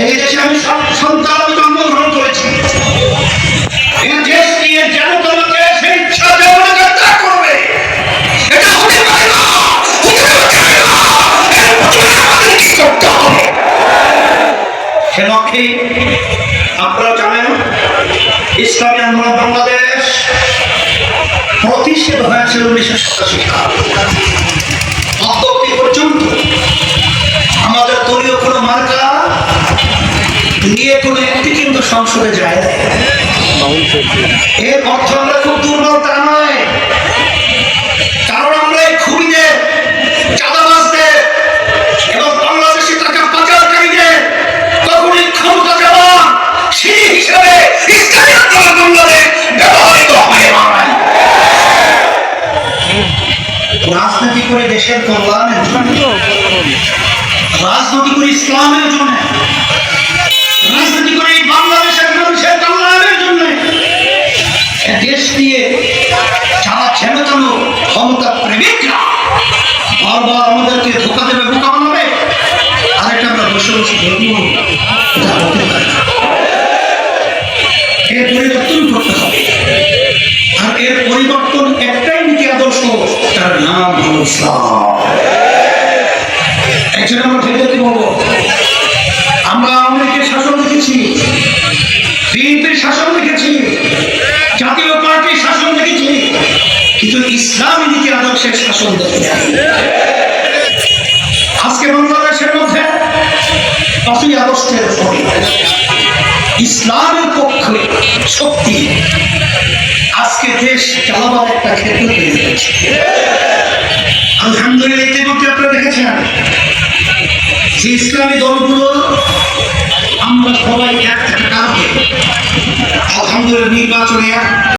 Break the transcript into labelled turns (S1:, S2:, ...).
S1: এই দেশে আমি সন্তান জন্মগ্রহণ করেছি। এই দেশ নিয়ে যেন তোমাকে সেই ইচ্ছা যেমন গ্রেপ্তার করবে। এটা হতে আপনারা জানেন, ইসলামী আন্দোলন বাংলাদেশ প্রতিষ্ঠিত হয়েছে উনিশশো সাতাশি সাল। কোনো একটি কিন্তু সংসদে যায় এর অর্থ আমরা খুব দুর্বল, তা নয়। কারণ আমরা এই দেওয়া সেই হিসাবে রাজনীতি করে দেশের কল্যাণের জন্য, রাজনীতি করে ইসলামের জন্য। বারবার আমাদেরকে ধোকা দেবে বোকা বানাবে। আরেকটা আমরা বসে। এর পরিবর্তন করতে হবে। আর এর পরিবর্তন একটাই নীতি আদর্শ, তার নাম বলব? ইসলামের পক্ষে শক্তি। আজকে দেশ চালাবার একটা ক্ষেত্র তৈরি হয়েছে আলহামদুলিল্লাহ, ইতিমধ্যে আপনারা দেখেছেন যে ইসলামী দলগুলো, আমরা সবাই এক থাকা আলহামদুলিল্লাহ নির্বাচনে